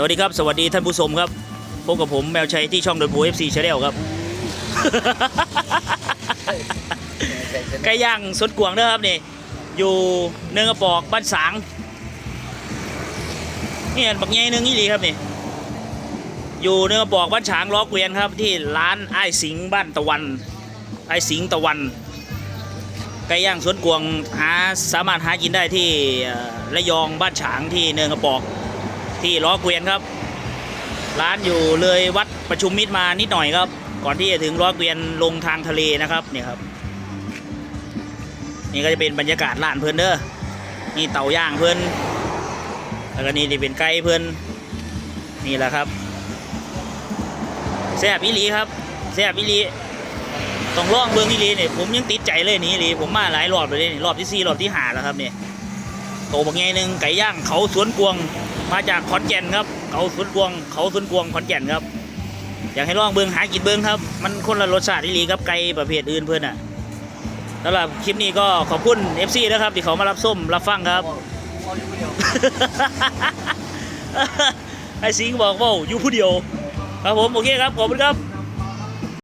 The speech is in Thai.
สวัสดีครับ สวัสดีท่านผู้ชมครับพบกับผมแมวชัยที่ช่องเดนบูเอฟซีชาแนลครับ ไก่ย่างสดกวางนะครับนี่ อยู่เนืองกระปอกบ้านสางนี่อันบักใหญ่หนึงนี่ดีครับนี่ อยู่เนืองกระปอกบ้านฉางล้อเกวียนครับ ที่ร้านไอ้สิงบ้านตะวัน ไอ้สิงตะวันไก่ย่างสวนกวางหาสามารถหากินได้ที่ระยองบ้านฉางที่เนืองกระปอก ที่ล้อเกวียนครับ ร้านอยู่เลยวัดประชุมมิตรมานิดหน่อยครับ ก่อนที่จะถึงล้อเกวียนลงทางทะเลนะครับนี่ครับ นี่ก็จะเป็นบรรยากาศร้านเพื่อนเด้อนี่เต่าย่างเพื่อนแล้วก็นี่จะเป็นไก่เพื่อนนี่แหละครับแซ่บอีหลีครับแซ่บอีหลีต้องล่องเบิ้งอีหลีเนี่ยผมยังติดใจเลยนี่อีหลีผมมาหลายรอบเลยนี่รอบที่สี่รอบที่ห้าแล้วครับเนี่ย โตบักไงหนึ่งไก่ย่างเขาสวนกวง มาจากขอนแก่นครับ เขาสวนกวง เขาสวนกวงขอนแก่นครับ อยากให้ลองเบิ้งหากินเบิ้งครับ มันคนละรสชาติอีหลีครับไก่ประเภทอื่นเพื่อนอะสำหรับคลิปนี้ก็ขอบคุณ FC นะครับ ที่เขามารับส้มรับฟังครับไอ้สิงบอกว่าอยู่ผู้เดียว ครับผมโอเคครับขอบคุณครับ